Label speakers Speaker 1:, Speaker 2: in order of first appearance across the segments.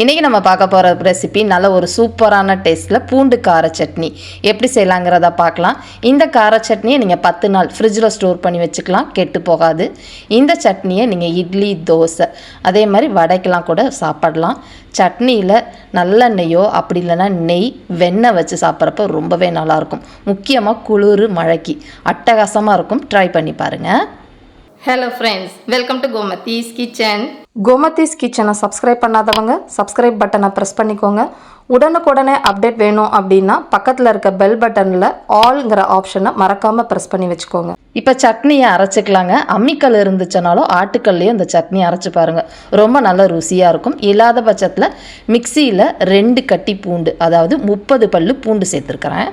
Speaker 1: இன்றைக்கி நம்ம பார்க்க போகிற ரெசிபி நல்ல ஒரு சூப்பரான டேஸ்ட்டில் பூண்டு கார சட்னி. எப்படி செய்யலாங்கிறத பார்க்கலாம். இந்த கார சட்னியை நீங்கள் பத்து நாள் ஃப்ரிட்ஜில் ஸ்டோர் பண்ணி வச்சுக்கலாம். கெட்டு போகாது. இந்த சட்னியை நீங்கள் இட்லி தோசை அதே மாதிரி வடைக்கெலாம் கூட சாப்பிடலாம். சட்னியில் நல்லெண்ணெயோ அப்படி இல்லைன்னா நெய் வெண்ணெய் வச்சு சாப்பிட்றப்ப ரொம்பவே நல்லாயிருக்கும் முக்கியமாக குளிர் மழைக்கு அட்டகாசமாக இருக்கும். ட்ரை பண்ணி பாருங்கள்
Speaker 2: hello friends welcome to Gomathi's kitchen
Speaker 3: Gomathi's கிச்சனை சப்ஸ்கிரைப் பண்ணாதவங்க சப்ஸ்கிரைப் பட்டனை ப்ரெஸ் பண்ணிக்கோங்க. உடனுக்குடனே அப்டேட் வேணும் அப்படின்னா பக்கத்தில் இருக்க பெல் பட்டனில் ஆல்ங்கிற ஆப்ஷனை மறக்காமல் ப்ரெஸ் பண்ணி வச்சுக்கோங்க.
Speaker 1: இப்போ சட்னியை அரைச்சிக்கலாங்க. அம்மிக்கல் இருந்துச்சுனாலும் ஆட்டுக்கல்லையும் இந்த சட்னி அரைச்சி பாருங்கள் ரொம்ப நல்ல ருசியாக இருக்கும். இல்லாத பட்சத்தில் மிக்சியில் ரெண்டு கட்டி பூண்டு அதாவது முப்பது பல்லு பூண்டு சேர்த்துருக்குறேன்.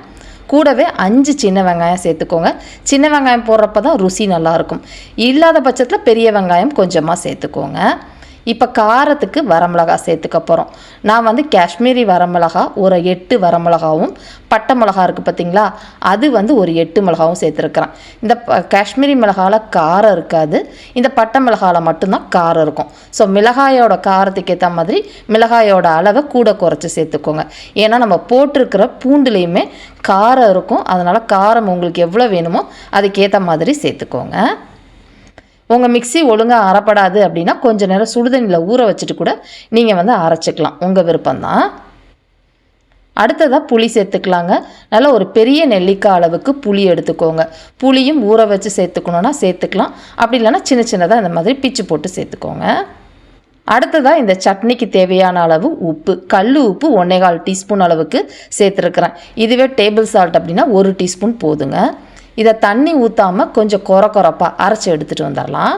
Speaker 1: கூடவே அஞ்சு சின்ன வெங்காயம் சேர்த்துக்கோங்க. சின்ன வெங்காயம் போடுறப்ப தான் ருசி நல்லாயிருக்கும். இல்லாத பட்சத்தில் பெரிய வெங்காயம் கொஞ்சமாக சேர்த்துக்கோங்க. இப்போ காரத்துக்கு வரமிளகா சேர்த்துக்க போகிறோம் நான் வந்து காஷ்மீரி வரமிளகா ஒரு எட்டு வரமிளகாவும் பட்டை மிளகா இருக்குது பார்த்தீங்களா அது வந்து ஒரு எட்டு மிளகாவும் சேர்த்துருக்குறேன். இந்த காஷ்மீரி மிளகாவில் காரம் இருக்காது. இந்த பட்டை மிளகாவில் மட்டும்தான் காரம் இருக்கும். ஸோ மிளகாயோட காரத்துக்கு ஏற்ற மாதிரி மிளகாயோட அளவை கூட குறைச்சி சேர்த்துக்கோங்க. ஏன்னா நம்ம போட்டிருக்கிற பூண்டுலேயுமே காரம் இருக்கும். அதனால் காரம் உங்களுக்கு எவ்வளோ வேணுமோ அதுக்கேற்ற மாதிரி சேர்த்துக்கோங்க. உங்கள் மிக்ஸி ஒழுங்காக அறப்படாது அப்படின்னா கொஞ்ச நேரம் சுடுதண்ணியில் ஊற வச்சுட்டு கூட நீங்கள் வந்து அரைச்சிக்கலாம். உங்கள் விருப்பம்தான். அடுத்ததாக புளி சேர்த்துக்கலாங்க. நல்லா ஒரு பெரிய நெல்லிக்காய் அளவுக்கு புளி எடுத்துக்கோங்க. புளியும் ஊற வச்சு சேர்த்துக்கணுன்னா சேர்த்துக்கலாம். அப்படி இல்லைன்னா சின்ன சின்னதாக இந்த மாதிரி பிச்சு போட்டு சேர்த்துக்கோங்க. அடுத்ததாக இந்த சட்னிக்கு தேவையான அளவு உப்பு. கல் உப்பு ஒன்றேகால் டீஸ்பூன் அளவுக்கு சேர்த்துருக்குறேன். இதுவே டேபிள் சால்ட் அப்படின்னா ஒரு டீஸ்பூன் போதுங்க. இதை தண்ணி ஊற்றாமல் கொஞ்சம் கொர கொரப்பாக அரைச்சி எடுத்துகிட்டு வந்துடலாம்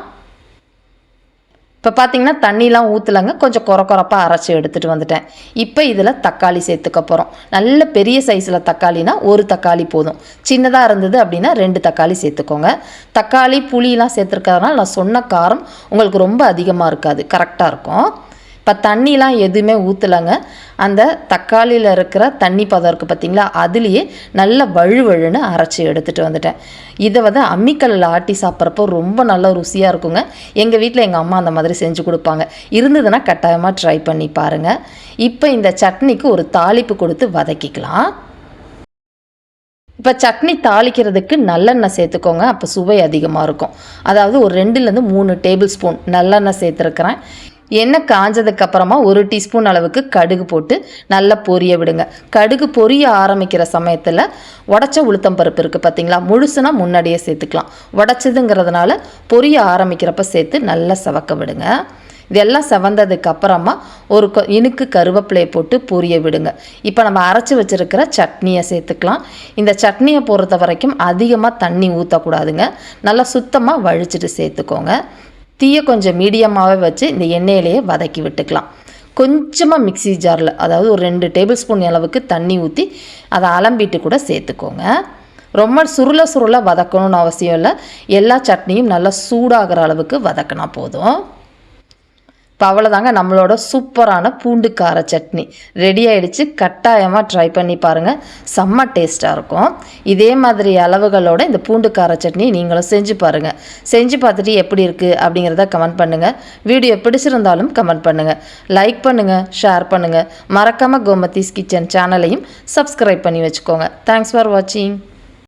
Speaker 1: இப்போ பார்த்தீங்கன்னா தண்ணிலாம் ஊற்றலைங்க கொஞ்சம் கொர கொரப்பாக அரைச்சி எடுத்துகிட்டு வந்துட்டேன். இப்போ இதில் தக்காளி சேர்த்துக்க போகிறோம் நல்ல பெரிய சைஸில் தக்காளினா ஒரு தக்காளி போதும். சின்னதாக இருந்தது அப்படின்னா ரெண்டு தக்காளி சேர்த்துக்கோங்க. தக்காளி புளியெலாம் சேர்த்துருக்கறதுனால நான் சொன்ன காரம் உங்களுக்கு ரொம்ப அதிகமாக இருக்காது. கரெக்டாக இருக்கும். இப்போ தண்ணிலாம் எதுவுமே ஊற்றலைங்க அந்த தக்காளியில் இருக்கிற தண்ணி பதம் இருக்குது பார்த்தீங்களா அதுலேயே நல்ல வழுவழுன்னு அரைச்சி எடுத்துகிட்டு வந்துட்டேன். இதை வந்து அம்மிக்கல்லில் ஆட்டி சாப்பிட்றப்போ ரொம்ப நல்ல ருசியாக இருக்குங்க. எங்கள் வீட்டில் எங்கள் அம்மா அந்த மாதிரி செஞ்சு கொடுப்பாங்க. இருந்ததுன்னா கட்டாயமாக ட்ரை பண்ணி பாருங்கள் இப்போ இந்த சட்னிக்கு ஒரு தாளிப்பு கொடுத்து வதக்கிக்கலாம். இப்போ சட்னி தாளிக்கிறதுக்கு நல்லெண்ணெய் சேர்த்துக்கோங்க அப்போ சுவை அதிகமாக இருக்கும். அதாவது ஒரு ரெண்டுலேருந்து மூணு டேபிள் ஸ்பூன் நல்லெண்ணெய் சேர்த்துருக்குறேன். எண்ணெய் காஞ்சதுக்கு அப்புறமா ஒரு டீஸ்பூன் அளவுக்கு கடுகு போட்டு நல்லா பொரிய விடுங்க. கடுகு பொரிய ஆரம்பிக்கிற சமயத்தில் உடச்ச உளுத்தம் பருப்பு இருக்குது பார்த்தீங்களா முழுசுனா முன்னாடியே சேர்த்துக்கலாம். உடச்சதுங்கிறதுனால பொரிய ஆரம்பிக்கிறப்ப சேர்த்து நல்லா சவக்க விடுங்க. இதெல்லாம் செவந்ததுக்கு அப்புறமா ஒரு கொ- இனுக்கு கருவேப்பிலையை போட்டு பொரிய விடுங்க. இப்போ நம்ம அரைச்சி வச்சிருக்கிற சட்னியை சேர்த்துக்கலாம். இந்த சட்னியை பொறுத்த வரைக்கும் அதிகமாக தண்ணி ஊற்றக்கூடாதுங்க நல்லா சுத்தமாக வழிச்சிட்டு சேர்த்துக்கோங்க. தீயை கொஞ்சம் மீடியமாகவே வச்சு இந்த எண்ணெயிலேயே வதக்கி விட்டுக்கலாம். கொஞ்சமாக மிக்ஸி ஜாரில் அதாவது ஒரு ரெண்டு டேபிள் ஸ்பூன் அளவுக்கு தண்ணி ஊற்றி அதை அலம்பிட்டு கூட சேர்த்துக்கோங்க. ரொம்ப சுருள சுருள வதக்கணும்னு அவசியம் இல்லை. எல்லா சட்னியும் நல்லா சூடாகிற அளவுக்கு வதக்கினா போதும். இப்போ அவ்வளோதாங்க நம்மளோட சூப்பரான பூண்டு கார சட்னி. ரெடி ஆயிடுச்சு. கட்டாயமாக ட்ரை பண்ணி பாருங்கள் செம்ம டேஸ்ட்டாக இருக்கும். இதே மாதிரி அளவுகளோட இந்த பூண்டு கார சட்னி நீங்களும் செஞ்சு பாருங்கள் செஞ்சு பார்த்துட்டு எப்படி இருக்குது அப்படிங்கிறத கமெண்ட் பண்ணுங்கள் வீடியோ பிடிச்சிருந்தாலும் கமெண்ட் பண்ணுங்கள் லைக் பண்ணுங்கள் ஷேர் பண்ணுங்கள் மறக்காமல் கோமதீஸ் கிச்சன் சேனலையும் சப்ஸ்கிரைப் பண்ணி வச்சுக்கோங்க. தேங்க்ஸ் ஃபார் வாட்சிங்